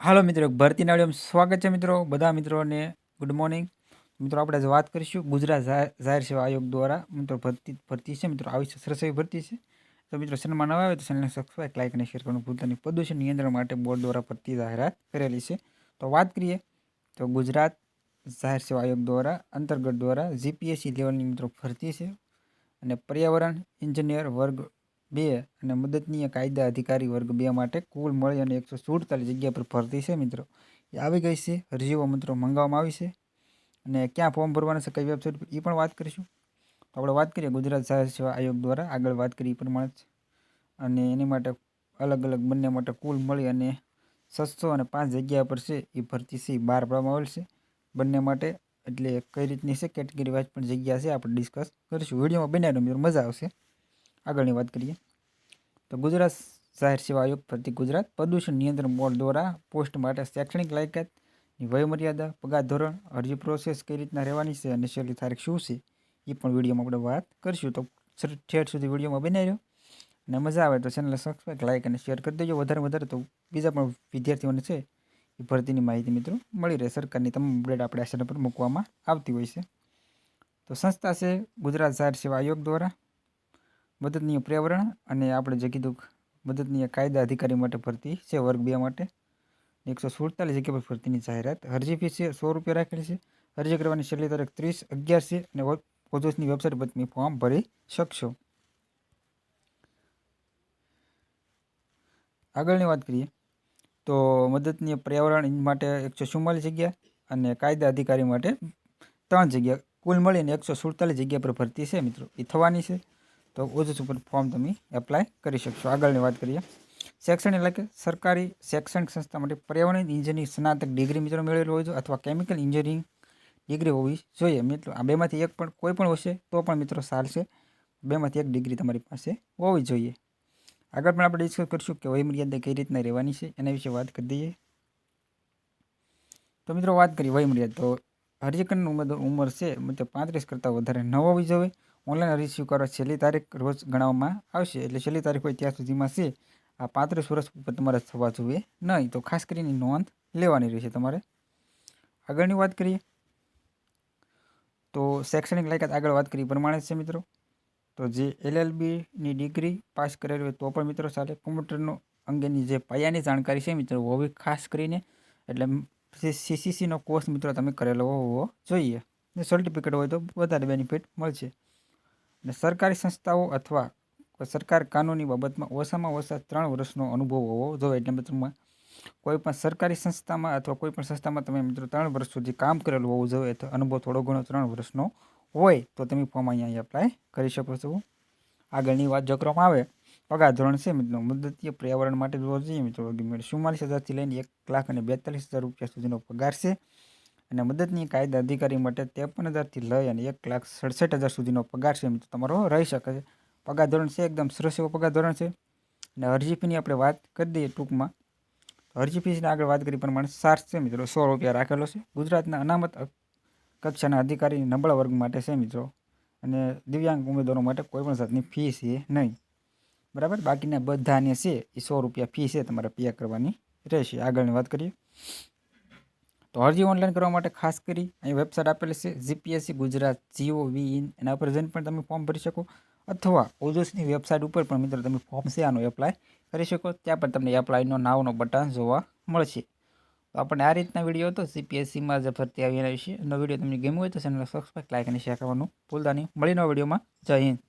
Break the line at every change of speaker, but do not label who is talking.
હાલો મિત્રો ભરતીના વિડીયોમાં સ્વાગત છે મિત્રો બધા મિત્રોને. ગુડ મોર્નિંગ મિત્રો, આપણે આજે વાત કરીશું ગુજરાત જાહેર સેવા આયોગ દ્વારા. મિત્રો, ભરતી ભરતી છે મિત્રો, આવી સરસ એવી ભરતી છે. તો મિત્રો, ચેનલમાં આવે તો ચેનલને સબસ્ક્રાઈબ લાઇક અને શેર કરવાનું ભૂલતા નહીં. પ્રદૂષણ નિયંત્રણ માટે બોર્ડ દ્વારા ભરતી જાહેરાત કરેલી છે. તો વાત કરીએ તો ગુજરાત જાહેર સેવા આયોગ દ્વારા, અંતર્ગત દ્વારા જીપીએસસી લેવલની મિત્રો ભરતી છે. અને પર્યાવરણ એન્જિનિયર વર્ગ બે અને મદદનીય કાયદા અધિકારી વર્ગ બે માટે કુલ મળી અને એકસો સુડતાલીસ જગ્યા પર ભરતી છે મિત્રો. એ આવી ગઈ છે. અરજીઓ મિત્રો મંગાવવામાં આવી છે. અને ક્યાં ફોર્મ ભરવાના છે, કઈ વેબસાઇટ પર, એ પણ વાત કરીશું. આપણે વાત કરીએ ગુજરાત જાહેર સેવા આયોગ દ્વારા. આગળ વાત કરી એ પ્રમાણે અને એની માટે અલગ અલગ બંને માટે કુલ મળી અને છસો અને પાંચ જગ્યા પર છે એ ભરતી છે બહાર પાડવામાં આવેલ છે. બંને માટે એટલે કઈ રીતની છે, કેટેગરી વાઇઝ પણ જગ્યા છે, આપણે ડિસ્કસ કરીશું. વિડીયોમાં બનાવીને મિત્રો, મજા આવશે. આગળની વાત કરીએ તો ગુજરાત જાહેર સેવા આયોગ પ્રતિ ગુજરાત પ્રદૂષણ નિયંત્રણ બોર્ડ દ્વારા પોસ્ટ માટે શૈક્ષણિક લાયકાતની વયમર્યાદા, પગાર ધોરણ, અરજી પ્રોસેસ કઈ રીતના રહેવાની છે અને છેલ્લી તારીખ શું છે એ પણ વિડીયોમાં આપણે વાત કરીશું. તો ઠેઠ સુધી વિડીયોમાં બનાવી રહ્યો અને મજા આવે તો ચેનલ સબસ્ક્રાઈબ લાઇક અને શેર કરી દેજો વધારે વધારે તો બીજા પણ વિદ્યાર્થીઓને છે એ ભરતીની માહિતી મિત્રો મળી રહે. સરકારની તમામ અપડેટ આપણે આ ચેનલ પર મૂકવામાં આવતી હોય છે. તો સંસ્થા છે ગુજરાત જાહેર સેવા આયોગ દ્વારા મદદનીય પર્યાવરણ અને આપણે જે કીધું મદદનીય કાયદા અધિકારી માટે ભરતી છે, વર્ગ બે માટે. એકસો સુડતાલીસ જગ્યા પર ભરતીની જાહેરાત. અરજી ફી છે સો રૂપિયા રાખેલી છે. અરજી કરવાની છેલ્લી તારીખ ત્રીસ અગિયાર છે અને ઓજોસની વેબસાઇટ પર તમે ફોર્મ ભરી શકશો. આગળની વાત કરીએ તો મદદનીય પર્યાવરણ માટે એકસો ચુમ્માલીસ જગ્યા અને કાયદા અધિકારી માટે ત્રણ જગ્યા. કુલ મળીને એકસો સુડતાલીસ જગ્યા પર ભરતી છે મિત્રો. એ થવાની છે. તો ઓજસ ઉપર ફોર્મ તમે એપ્લાય કરી શકશો. આગળની વાત કરીએ. શૈક્ષણિક એટલે કે સરકારી શૈક્ષણિક સંસ્થા માટે પર્યાવરણ ઇન્જિનિયરિંગ સ્નાતક ડિગ્રી મિત્રો મેળવેલું હોય છે અથવા કેમિકલ ઇન્જિનિયરિંગ ડિગ્રી હોવી જોઈએ. મિત્રો, આ બેમાંથી એક પણ કોઈ પણ હશે તો પણ મિત્રો ચાલશે. બેમાંથી એક ડિગ્રી તમારી પાસે હોવી જોઈએ. આગળ પણ આપણે ડિસ્કસ કરીશું કે વયમર્યાદા કઈ રીતના રહેવાની છે એના વિશે વાત કરી દઈએ. તો મિત્રો વાત કરીએ વયમર્યાદા. તો અરજી ઉમેદ, ઉંમર છે, મતલબ પાંત્રીસ કરતાં વધારે ન હોવી જોઈએ. ઓનલાઈન અરજી સ્વીકારવા છેલ્લી તારીખ રોજ ગણવામાં આવશે, એટલે છેલ્લી તારીખ હોય ત્યાં સુધીમાં છે. આ પાંત્રીસ વર્ષ ઉપર તમારે થવા જોઈએ નહીં, તો ખાસ કરીને નોંધ લેવાની રહેશે તમારે. આગળની વાત કરીએ. તો શૈક્ષણિક લાયકાત આગળ વાત કરી પ્રમાણે છે મિત્રો. તો જે એલએલબીની ડિગ્રી પાસ કરેલી હોય તો પણ મિત્રો સાથે કોમ્પ્યુટરનો અંગેની જે પાયાની જાણકારી છે મિત્રો, હોવી ખાસ કરીને, એટલે સીસીસીનો કોર્સ મિત્રો તમે કરેલો હોવો જોઈએ. ને સર્ટિફિકેટ હોય તો વધારે બેનિફિટ મળશે. અને સરકારી સંસ્થાઓ અથવા સરકાર કાનૂની બાબતમાં ઓછામાં ઓછા ત્રણ વર્ષનો અનુભવ હોવો જોઈએ. એટલે મિત્રોમાં કોઈ પણ સરકારી સંસ્થામાં અથવા કોઈ પણ સંસ્થામાં તમે મિત્રો ત્રણ વર્ષ સુધી કામ કરેલું હોવું જોઈએ તો અનુભવ થોડો ઘણો ત્રણ વર્ષનો હોય તો તમે ફોર્મ અહીંયા એપ્લાય કરી શકો છો. આગળની વાત જો કરવામાં આવે પગાર ધોરણ છે મિત્રો મુદતીય પર્યાવરણ માટે જોવા જઈએ મિત્રો. ચુમ્માલીસ હજારથી લઈને એક લાખ અને બેતાલીસ હજાર રૂપિયા સુધીનો પગાર છે અને મદદની કાયદા અધિકારી માટે ત્રેપન હજારથી લઈ અને એક લાખ સડસઠ હજાર સુધીનો પગાર છે મિત્રો. તમારો રહી શકે છે. પગાર ધોરણ છે, એકદમ સરસ એવો પગાર ધોરણ છે. અને અરજી ફીની આપણે વાત કરી દઈએ ટૂંકમાં. અરજી ફીસની આગળ વાત કરી પ્રમાણે સાર છે મિત્રો, સો રૂપિયા રાખેલો છે. ગુજરાતના અનામત કક્ષાના અધિકારી નબળા વર્ગ માટે છે મિત્રો. અને દિવ્યાંગ ઉમેદવારો માટે કોઈપણ જાતની ફી છે નહીં. બરાબર? બાકીના બધાને છે એ સો રૂપિયા ફી છે તમારે પે કરવાની રહેશે. આગળની વાત કરીએ. તો અરજી ઓનલાઈન કરવા માટે ખાસ કરી અહીં વેબસાઇટ આપેલી છે GPSC Gujarat G O V in પર જઈને પણ તમે ફોર્મ ભરી શકો. અથવા ઓજોસની વેબસાઇટ ઉપર પણ મિત્રો તમે ફોર્મ છે, આનો એપ્લાય કરી શકો. ત્યાં પણ તમને એપ્લાયનો નાવનો બટન જોવા મળશે. તો આપણને આ રીતના વીડિયો હતો. સીપીએસસીમાં જે ભરતી આવી એના વિશે નવો વીડિયો તમને ગમ્યો હોય તો ચેનલ સબસ્ક્રાઈબ લાઈક અને શેર કરવાનું ભૂલતા નહીં. મળીનો વિડીયોમાં. જય હિન્દ.